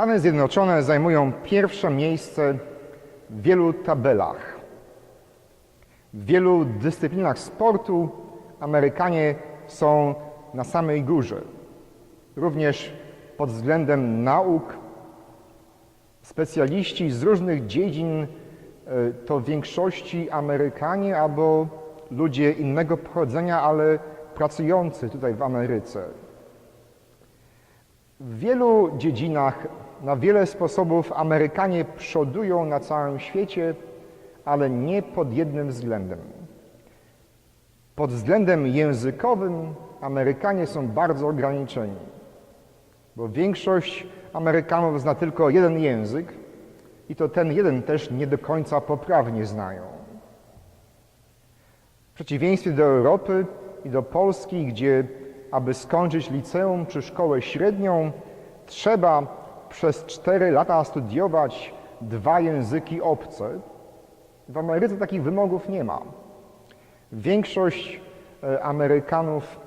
Stany Zjednoczone zajmują pierwsze miejsce w wielu tabelach. W wielu dyscyplinach sportu Amerykanie są na samej górze. Również pod względem nauk specjaliści z różnych dziedzin e, to w większości Amerykanie albo ludzie innego pochodzenia, ale pracujący tutaj w Ameryce. W wielu dziedzinach, na wiele sposobów Amerykanie przodują na całym świecie, ale nie pod jednym względem. Pod względem językowym Amerykanie są bardzo ograniczeni, bo większość Amerykanów zna tylko jeden język i to ten jeden też nie do końca poprawnie znają. W przeciwieństwie do Europy i do Polski, gdzie aby skończyć liceum czy szkołę średnią, trzeba przez cztery lata studiować dwa języki obce. W Ameryce takich wymogów nie ma. Większość e, Amerykanów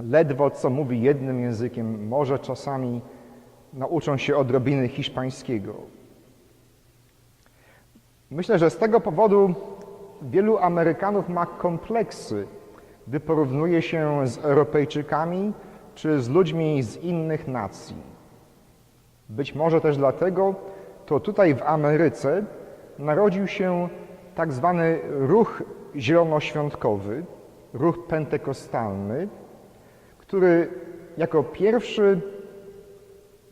ledwo co mówi jednym językiem, może czasami nauczą się odrobiny hiszpańskiego. Myślę, że z tego powodu wielu Amerykanów ma kompleksy, gdy porównuje się z Europejczykami czy z ludźmi z innych nacji. Być może też dlatego to tutaj w Ameryce narodził się tak zwany ruch zielonoświątkowy, ruch pentekostalny, który jako pierwszy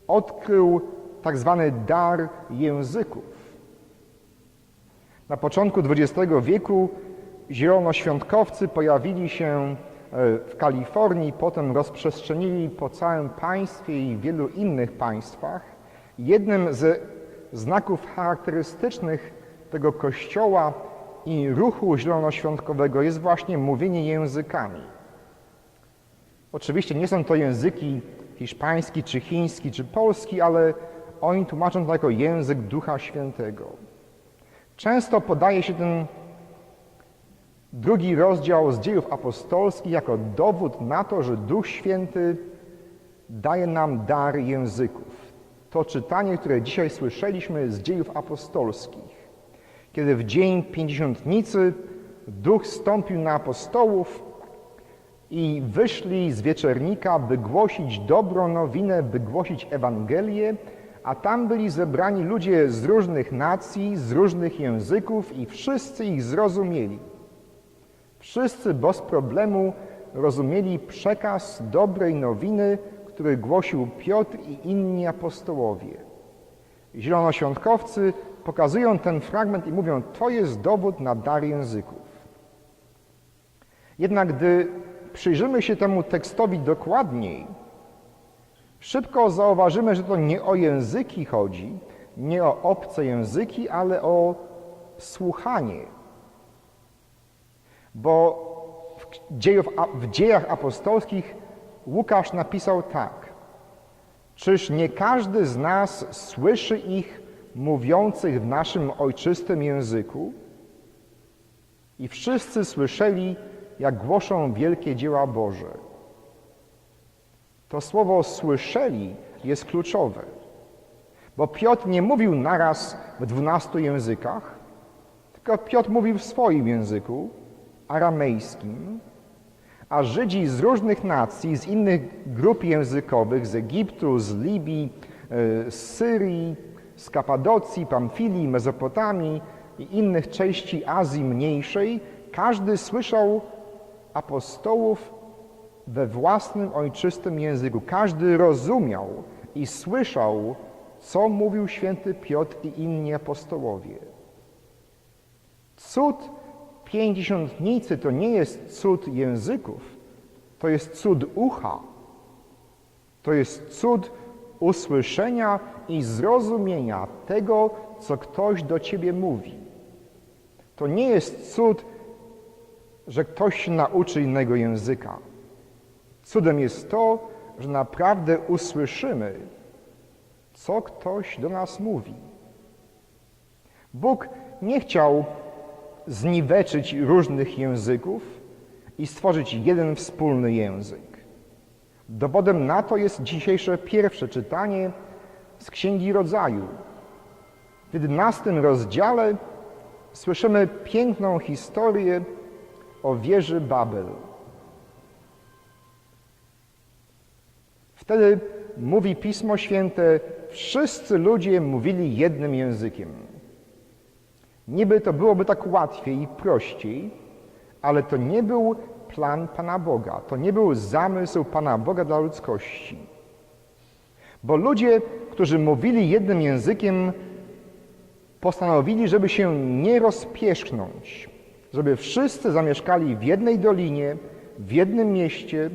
odkrył tak zwany dar języków. Na początku XX wieku zielonoświątkowcy pojawili się w Kalifornii, potem rozprzestrzenili po całym państwie i wielu innych państwach. Jednym ze znaków charakterystycznych tego kościoła i ruchu zielonoświątkowego jest właśnie mówienie językami. Oczywiście nie są to języki hiszpański, czy chiński, czy polski, ale oni tłumaczą to jako język Ducha Świętego. Często podaje się ten drugi rozdział z dziejów apostolskich jako dowód na to, że Duch Święty daje nam dar języków. To czytanie, które dzisiaj słyszeliśmy z dziejów apostolskich, kiedy w dzień pięćdziesiątnicy Duch stąpił na apostołów i wyszli z wieczernika, by głosić dobrą nowinę, by głosić Ewangelię, a tam byli zebrani ludzie z różnych nacji, z różnych języków i wszyscy ich zrozumieli. Wszyscy bez problemu rozumieli przekaz dobrej nowiny, który głosił Piotr i inni apostołowie. Zielonoświątkowcy pokazują ten fragment i mówią, to jest dowód na dar języków. Jednak gdy przyjrzymy się temu tekstowi dokładniej, szybko zauważymy, że to nie o języki chodzi, nie o obce języki, ale o słuchanie. Bo w, dziejów, w dziejach apostolskich Łukasz napisał tak. Czyż nie każdy z nas słyszy ich mówiących w naszym ojczystym języku? I wszyscy słyszeli, jak głoszą wielkie dzieła Boże. To słowo słyszeli jest kluczowe, bo Piotr nie mówił naraz w dwunastu językach, tylko Piotr mówił w swoim języku, aramejskim, a Żydzi z różnych nacji, z innych grup językowych, z Egiptu, z Libii, e, z Syrii, z Kapadocji, Pamfilii, Mezopotamii i innych części Azji Mniejszej, każdy słyszał apostołów we własnym ojczystym języku. Każdy rozumiał i słyszał, co mówił święty Piotr i inni apostołowie. Cud pięćdziesiątnicy to nie jest cud języków, to jest cud ucha. To jest cud usłyszenia i zrozumienia tego, co ktoś do ciebie mówi. To nie jest cud że ktoś się nauczy innego języka. Cudem jest to, że naprawdę usłyszymy, co ktoś do nas mówi. Bóg nie chciał zniweczyć różnych języków i stworzyć jeden wspólny język. Dowodem na to jest dzisiejsze pierwsze czytanie z Księgi Rodzaju. W 11 rozdziale słyszymy piękną historię o wieży Babel. Wtedy mówi Pismo Święte, wszyscy ludzie mówili jednym językiem. Niby to byłoby tak łatwiej i prościej, ale to nie był plan Pana Boga, to nie był zamysł Pana Boga dla ludzkości. Bo ludzie, którzy mówili jednym językiem, postanowili, żeby się nie rozpieszknąć, żeby wszyscy zamieszkali w jednej dolinie, w jednym mieście,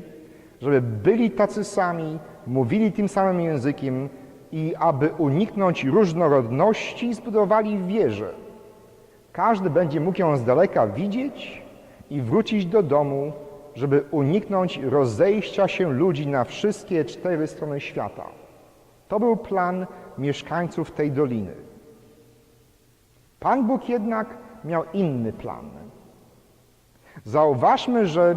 żeby byli tacy sami, mówili tym samym językiem i aby uniknąć różnorodności, zbudowali wieżę. Każdy będzie mógł ją z daleka widzieć i wrócić do domu, żeby uniknąć rozejścia się ludzi na wszystkie cztery strony świata. To był plan mieszkańców tej doliny. Pan Bóg jednak miał inny plan. Zauważmy, że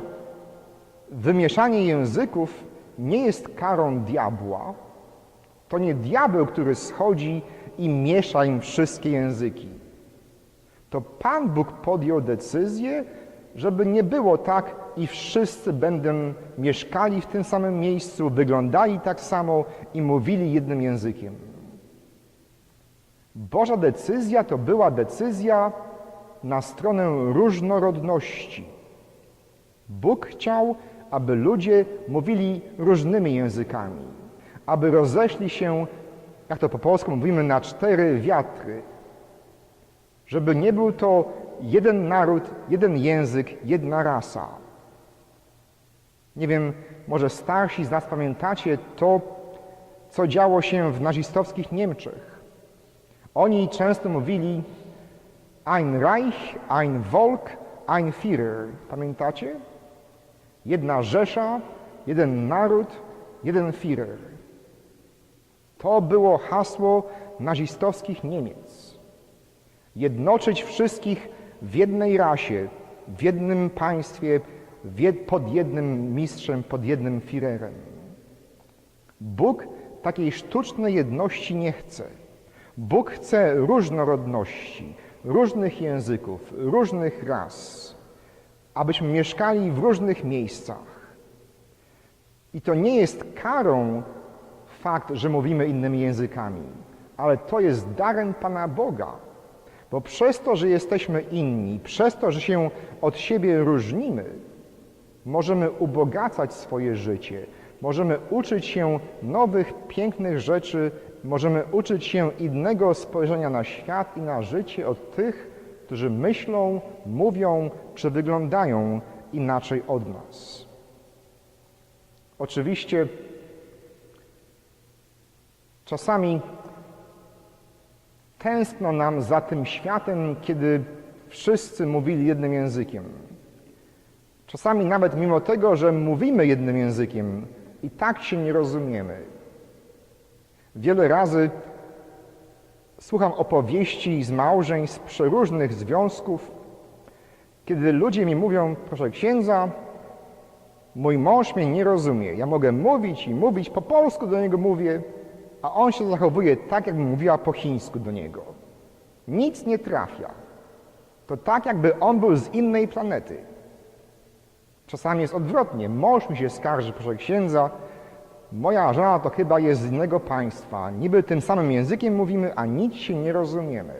wymieszanie języków nie jest karą diabła. To nie diabeł, który schodzi i miesza im wszystkie języki. To Pan Bóg podjął decyzję, żeby nie było tak i wszyscy będą mieszkali w tym samym miejscu, wyglądali tak samo i mówili jednym językiem. Boża decyzja to była decyzja na stronę różnorodności. Bóg chciał, aby ludzie mówili różnymi językami, aby rozeszli się, jak to po polsku mówimy, na cztery wiatry, żeby nie był to jeden naród, jeden język, jedna rasa. Nie wiem, może starsi z nas pamiętacie to, co działo się w nazistowskich Niemczech. Oni często mówili Ein Reich, ein Volk, ein Führer. Pamiętacie? Jedna Rzesza, jeden naród, jeden Führer. To było hasło nazistowskich Niemiec. Jednoczyć wszystkich w jednej rasie, w jednym państwie, pod jednym mistrzem, pod jednym Führerem. Bóg takiej sztucznej jedności nie chce. Bóg chce różnorodności, różnych języków, różnych ras, abyśmy mieszkali w różnych miejscach. I to nie jest karą fakt, że mówimy innymi językami, ale to jest darem Pana Boga. Bo przez to, że jesteśmy inni, przez to, że się od siebie różnimy, możemy ubogacać swoje życie, możemy uczyć się nowych, pięknych rzeczy, możemy uczyć się innego spojrzenia na świat i na życie od tych, którzy myślą, mówią czy wyglądają inaczej od nas. Oczywiście czasami tęskno nam za tym światem, kiedy wszyscy mówili jednym językiem. Czasami nawet mimo tego, że mówimy jednym językiem, i tak się nie rozumiemy. Wiele razy słucham opowieści z małżeństw przeróżnych związków, kiedy ludzie mi mówią, proszę księdza, mój mąż mnie nie rozumie. Ja mogę mówić i mówić, po polsku do niego mówię, a on się zachowuje tak, jakbym mówiła po chińsku do niego. Nic nie trafia. To tak, jakby on był z innej planety. Czasami jest odwrotnie. Mąż mi się skarży, proszę księdza, moja żona to chyba jest z innego państwa. Niby tym samym językiem mówimy, a nic się nie rozumiemy.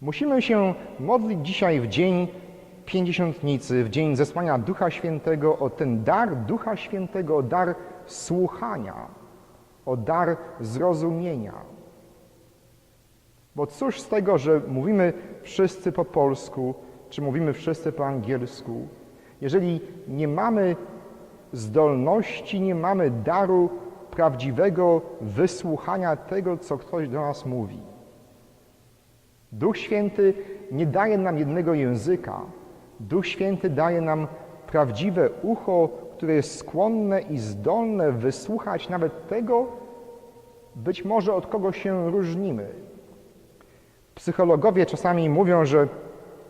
Musimy się modlić dzisiaj w dzień pięćdziesiątnicy, w dzień zesłania Ducha Świętego o ten dar Ducha Świętego, o dar słuchania, o dar zrozumienia. Bo cóż z tego, że mówimy wszyscy po polsku, czy mówimy wszyscy po angielsku, jeżeli nie mamy zdolności, nie mamy daru prawdziwego wysłuchania tego, co ktoś do nas mówi. Duch Święty nie daje nam jednego języka. Duch Święty daje nam prawdziwe ucho, które jest skłonne i zdolne wysłuchać nawet tego, być może od kogo się różnimy. Psychologowie czasami mówią, że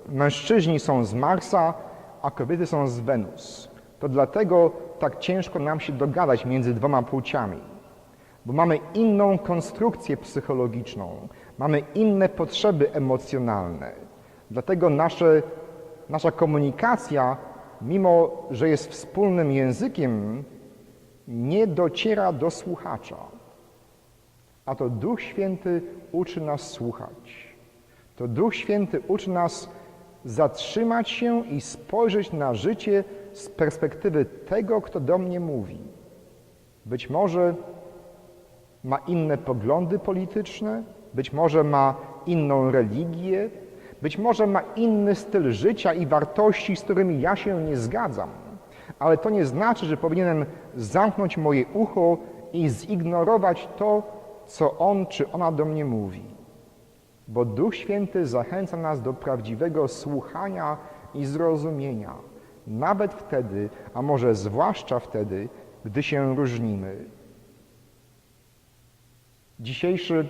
mężczyźni są z Marsa, a kobiety są z Wenus. To dlatego tak ciężko nam się dogadać między dwoma płciami. bo mamy inną konstrukcję psychologiczną, mamy inne potrzeby emocjonalne. Dlatego nasze, nasza komunikacja, mimo że jest wspólnym językiem, nie dociera do słuchacza. A to Duch Święty uczy nas słuchać. To Duch Święty uczy nas zatrzymać się i spojrzeć na życie z perspektywy tego, kto do mnie mówi. Być może ma inne poglądy polityczne, być może ma inną religię, być może ma inny styl życia i wartości, z którymi ja się nie zgadzam. Ale to nie znaczy, że powinienem zamknąć moje ucho i zignorować to, co on czy ona do mnie mówi. Bo Duch Święty zachęca nas do prawdziwego słuchania i zrozumienia, nawet wtedy, a może zwłaszcza wtedy, gdy się różnimy. Dzisiejszy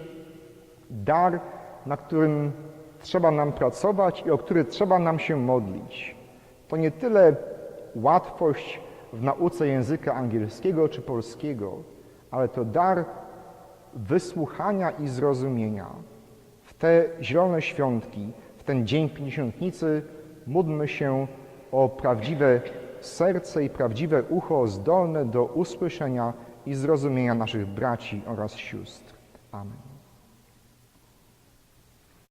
dar, na którym trzeba nam pracować i o który trzeba nam się modlić, to nie tyle łatwość w nauce języka angielskiego czy polskiego, ale to dar wysłuchania i zrozumienia. W te zielone świątki, w ten dzień pięćdziesiątnicy módlmy się o prawdziwe serce i prawdziwe ucho zdolne do usłyszenia i zrozumienia naszych braci oraz sióstr. Amen.